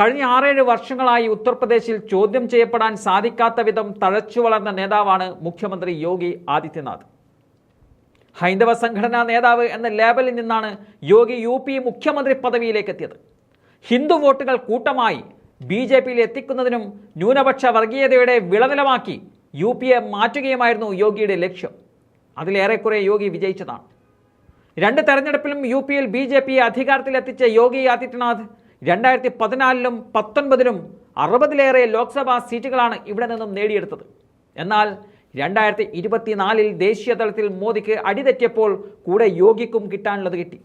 കഴിഞ്ഞ ആറേഴ് വർഷങ്ങളായി ഉത്തർപ്രദേശിൽ ചോദ്യം ചെയ്യപ്പെടാൻ സാധിക്കാത്ത വിധം തഴച്ചു വളർന്ന നേതാവാണ് മുഖ്യമന്ത്രി യോഗി ആദിത്യനാഥ്. ഹൈന്ദവ സംഘടനാ നേതാവ് എന്ന ലേബലിൽ നിന്നാണ് യോഗി യു പി മുഖ്യമന്ത്രി പദവിയിലേക്ക് എത്തിയത്. ഹിന്ദു വോട്ടുകൾ കൂട്ടമായി ബി ജെ പിയിൽ എത്തിക്കുന്നതിനും ന്യൂനപക്ഷ വർഗീയതയുടെ വിളനിലമാക്കി യു പിയെ മാറ്റുകയുമായിരുന്നു യോഗിയുടെ ലക്ഷ്യം. അതിലേറെക്കുറെ യോഗി വിജയിച്ചതാണ്. രണ്ട് തെരഞ്ഞെടുപ്പിലും യു പിയിൽ ബി ജെ പിയെ അധികാരത്തിലെത്തിച്ച യോഗി ആദിത്യനാഥ് രണ്ടായിരത്തി പതിനാലിലും പത്തൊൻപതിലും അറുപതിലേറെ ലോക്സഭാ സീറ്റുകളാണ് ഇവിടെ നിന്നും നേടിയെടുത്തത്. എന്നാൽ രണ്ടായിരത്തി ഇരുപത്തിനാലിൽ ദേശീയ തലത്തിൽ മോദിക്ക് അടിതെറ്റിയപ്പോൾ കൂടെ യോഗിക്കും കിട്ടാനുള്ളത് കിട്ടി.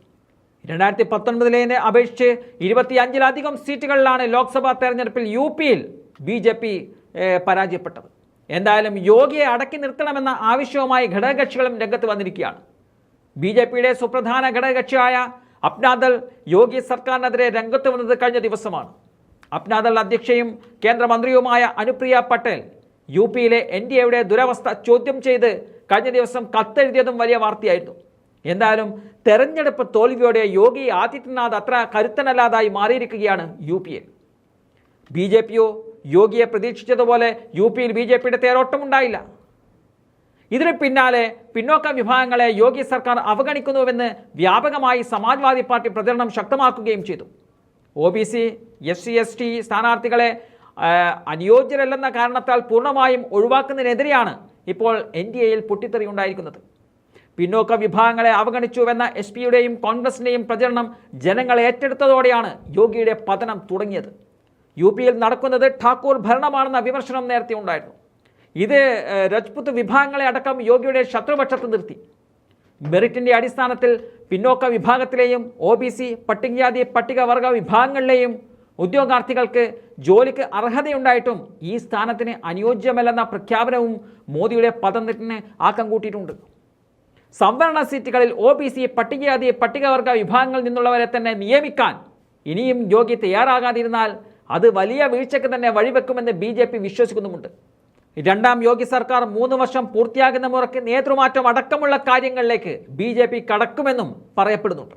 രണ്ടായിരത്തി പത്തൊൻപതിലേനെ അപേക്ഷിച്ച് ഇരുപത്തിയഞ്ചിലധികം സീറ്റുകളിലാണ് ലോക്സഭാ തെരഞ്ഞെടുപ്പിൽ യു പിയിൽ ബി ജെ പി പരാജയപ്പെട്ടത്. എന്തായാലും യോഗിയെ അടക്കി നിർത്തണമെന്ന ആവശ്യവുമായി ഘടകകക്ഷികളും രംഗത്ത് വന്നിരിക്കുകയാണ്. ബി ജെ പിയുടെ സുപ്രധാന ഘടകകക്ഷിയായ അപ്നാദൾ യോഗി സർക്കാരിനെതിരെ രംഗത്ത് വന്നത് കഴിഞ്ഞ ദിവസമാണ്. അപ്നാദൽ അധ്യക്ഷയും കേന്ദ്രമന്ത്രിയുമായ അനുപ്രിയ പട്ടേൽ യു പിയിലെ എൻ ഡി എയുടെ ദുരവസ്ഥ ചോദ്യം ചെയ്ത് കഴിഞ്ഞ ദിവസം കത്തെഴുതിയതും വലിയ വാർത്തയായിരുന്നു. എന്തായാലും തെരഞ്ഞെടുപ്പ് തോൽവിയോടെ യോഗി ആദിത്യനാഥ് അത്ര കരുത്തനല്ലാതായി മാറിയിരിക്കുകയാണ് യു പിയിൽ ബി ജെ പിയോ യോഗിയെ പ്രതീക്ഷിച്ചതുപോലെ യു പിയിൽ ബി ജെ പിയുടെ തേരോട്ടമുണ്ടായില്ല. ഇതിന് പിന്നാലെ പിന്നോക്ക വിഭാഗങ്ങളെ യോഗി സർക്കാർ അവഗണിക്കുന്നുവെന്ന് വ്യാപകമായി സമാജ്വാദി പാർട്ടി പ്രചരണം ശക്തമാക്കുകയും ചെയ്തു. O B C S C S T സ്ഥാനാർത്ഥികളെ അനുയോജ്യരല്ലെന്ന കാരണത്താൽ പൂർണമായും ഒഴിവാക്കുന്നതിനെതിരെയാണ് ഇപ്പോൾ എൻ ഡി എയിൽ പൊട്ടിത്തെറി ഉണ്ടായിരിക്കുന്നത്. പിന്നോക്ക വിഭാഗങ്ങളെ അവഗണിച്ചുവെന്ന എസ് പിയുടെയും കോൺഗ്രസിന്റെയും പ്രചരണം ജനങ്ങൾ ഏറ്റെടുത്തതോടെയാണ് യോഗിയുടെ പതനം തുടങ്ങിയത്. യു പിയിൽ നടക്കുന്നത് ഠാക്കൂർ ഭരണമാണെന്ന വിമർശനം നേരത്തെ ഉണ്ടായിരുന്നു. ഇത് രജ്പുത്ത് വിഭാഗങ്ങളെ അടക്കം യോഗിയുടെ ശത്രുപക്ഷത്ത് നിർത്തി. മെറിറ്റിന്റെ അടിസ്ഥാനത്തിൽ പിന്നോക്ക വിഭാഗത്തിലെയും ഒ ബി സി പട്ടികജാതി പട്ടികവർഗ വിഭാഗങ്ങളിലെയും ഉദ്യോഗാർത്ഥികൾക്ക് ജോലിക്ക് അർഹതയുണ്ടായിട്ടും ഈ സ്ഥാനത്തിന് അനുയോജ്യമല്ലെന്ന പ്രഖ്യാപനവും മോദിയുടെ പതനത്തിന് ആക്കം കൂട്ടിയിട്ടുണ്ട്. സംവരണ സീറ്റുകളിൽ ഒ ബി സി പട്ടികജാതി പട്ടികവർഗ വിഭാഗങ്ങളിൽ നിന്നുള്ളവരെ തന്നെ നിയമിക്കാൻ ഇനിയും യോഗി തയ്യാറാകാതിരുന്നാൽ അത് വലിയ വീഴ്ചയ്ക്ക് തന്നെ വഴിവെക്കുമെന്ന് ബി ജെ പി വിശ്വസിക്കുന്നുമുണ്ട്. രണ്ടാം യോഗി സർക്കാർ മൂന്ന് വർഷം പൂർത്തിയാകുന്ന മുറയ്ക്ക് നേതൃമാറ്റം അടക്കമുള്ള കാര്യങ്ങളിലേക്ക് ബി കടക്കുമെന്നും പറയപ്പെടുന്നുണ്ട്.